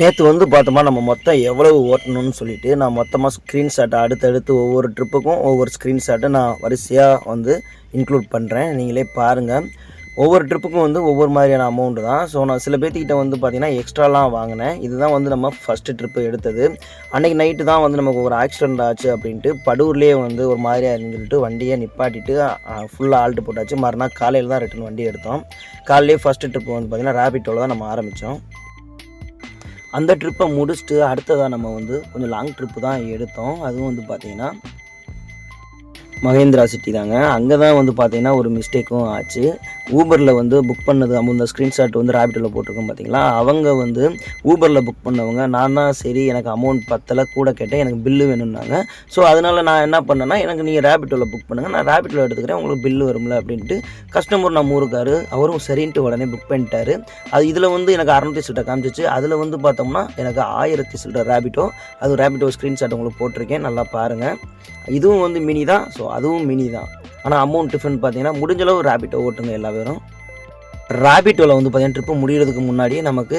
நேற்று வந்து பார்த்தோமா நம்ம மொத்தம் எவ்வளவு ஓட்டணும்னு சொல்லிட்டு நான் மொத்தமாக ஸ்க்ரீன்ஷாட்டை அடுத்தடுத்து ஒவ்வொரு ட்ரிப்புக்கும் ஒவ்வொரு ஸ்க்ரீன்ஷாட்டை நான் வரிசையாக வந்து இன்க்ளூட் பண்ணுறேன் நீங்களே பாருங்கள் ஒவ்வொரு ட்ரிப்புக்கும் வந்து ஒவ்வொரு மாதிரியான அமௌண்ட்டு தான். ஸோ நான் சில பேர்த்துக்கிட்ட வந்து பார்த்தீங்கன்னா எக்ஸ்ட்ராலாம் வாங்கினேன். இதுதான் வந்து நம்ம ஃபஸ்ட்டு ட்ரிப்பு எடுத்தது. அன்றைக்கி நைட்டு தான் வந்து நமக்கு ஒரு ஆக்சிடெண்ட் ஆச்சு அப்படின்ட்டு படூர்லேயே வந்து ஒரு மாதிரியாக இருக்குன்னு சொல்லிட்டு வண்டியை நிப்பாட்டிட்டு ஃபுல்லாக ஆல்ட்டு போட்டாச்சு. மறுநாள் காலையில் தான் ரிட்டன் வண்டி எடுத்தோம். காலையிலே ஃபஸ்ட்டு ட்ரிப்பு வந்து பார்த்திங்கன்னா ரேபிட்டோவில் தான் நம்ம ஆரம்பித்தோம் அந்த ட்ரிப்பை முடிச்சுட்டு அடுத்ததாக நம்ம வந்து கொஞ்சம் லாங் ட்ரிப்பு தான் எடுத்தோம். அதுவும் வந்து பார்த்திங்கன்னா மகேந்திரா சிட்டி தாங்க. அங்கே தான் வந்து பார்த்திங்கன்னா ஒரு மிஸ்டேக்கும் ஆச்சு. ஊபரில் வந்து புக் பண்ணது அந்த ஸ்க்ரீன்ஷாட் வந்து ரேபிட்டில் போட்டிருக்கோம் பார்த்தீங்களா அவங்க வந்து ஊபரில் புக் பண்ணவங்க. நான் தான் சரி எனக்கு அமௌண்ட் பத்தலை கூட கேட்டேன் எனக்கு பில்லு வேணும்னாங்க. ஸோ அதனால் நான் என்ன பண்ணேன்னா எனக்கு நீங்கள் ரேபிட்டோவில் புக் பண்ணுங்கள் நான் ரேபிட்டோவில் எடுத்துக்கிறேன் உங்களுக்கு பில்லு வரும்ல அப்படின்ட்டு கஸ்டமர் நம்ம ஊருக்காரு அவரும் சரின்ட்டு உடனே புக் பண்ணிட்டாரு. அது இதில் வந்து எனக்கு அறநூற்றி சில்லரை காமிச்சிச்சு. அதில் வந்து பார்த்தோம்னா எனக்கு ஆயிரத்தி சில்லரை ரேபிட்டோ அது ரேபிட்டோ ஸ்க்ரீன்ஷாட் உங்களுக்கு போட்டிருக்கேன். நல்லா பாருங்கள் இதுவும் வந்து மினி தான் ஸோ அதுவும் மினி தான் ஆனால் அமௌண்ட் டிஃப்ரெண்ட் பார்த்தீங்கன்னா முடிஞ்சளவு ரேபிட்டை ஓட்டுங்க எல்லா பேரும். ரேபிட்டோவில் வந்து பார்த்தீங்கன்னா ட்ரிப்பு முடிகிறதுக்கு முன்னாடியே நமக்கு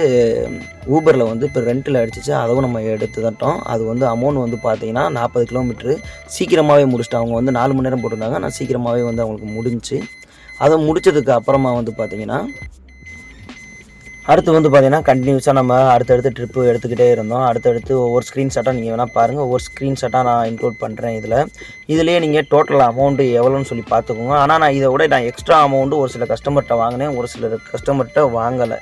ஊபரில் வந்து இப்போ ரெண்டில் அடிச்சிச்சு அதுவும் நம்ம எடுத்து தட்டோம். அது வந்து அமௌண்ட் வந்து பார்த்தீங்கன்னா நாற்பது கிலோமீட்ரு சீக்கிரமாகவே முடிச்சிட்டு அவங்க வந்து நாலு மணி நேரம் போட்டிருந்தாங்க. நான் சீக்கிரமாகவே வந்து அவங்களுக்கு முடிஞ்சுச்சு. அதை முடிச்சதுக்கு அப்புறமா வந்து பார்த்தீங்கன்னா அடுத்து வந்து பார்த்தீங்கன்னா கண்டினியூஸாக நம்ம அடுத்தடுத்து ட்ரிப்பு எடுத்துக்கிட்டே இருந்தோம். அடுத்தடுத்து ஒவ்வொரு ஸ்க்ரீன்ஷாட்டாக நீங்கள் வேணால் பாருங்கள் ஒவ்வொரு ஸ்க்ரீன்ஷாட்டாக நான் இன்க்ளூட் பண்ணுறேன் இதில். இதுலேயே நீங்கள் டோட்டல் அமௌண்ட்டு எவ்வளோன்னு சொல்லி பார்த்துக்கோங்க. ஆனால் நான் இதை விட நான் எக்ஸ்ட்ரா அமௌண்ட்டு ஒரு சில கஸ்டமர்கிட்ட வாங்கினேன். ஒரு சில கஸ்டமர்கிட்ட வாங்கலை.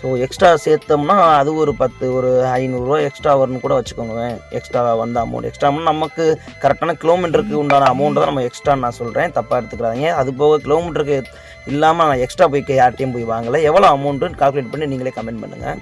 ஸோ எக்ஸ்ட்ரா சேர்த்தோம்னா அது ஒரு பத்து ஒரு ஐநூறுரூவா எக்ஸ்ட்ரா வரும்னு கூட வச்சுக்கோங்க எக்ஸ்ட்ரா வந்த அமௌண்ட் எக்ஸ்ட்ரா நமக்கு கரெக்டான கிலோமீட்டருக்கு உண்டான அமௌண்ட்டை தான் நம்ம எக்ஸ்ட்ரா நான் சொல்கிறேன் தப்பாக எடுத்துக்கிறாங்க அது போக கிலோமீட்டருக்கு இல்லாமல் நான் எக்ஸ்ட்ரா போய் யார்ட்டையும் போய் வாங்கலை. எவ்வளோ அமௌண்ட்டுன்னு கால்குலேட் பண்ணி நீங்களே கமெண்ட் பண்ணுங்கள்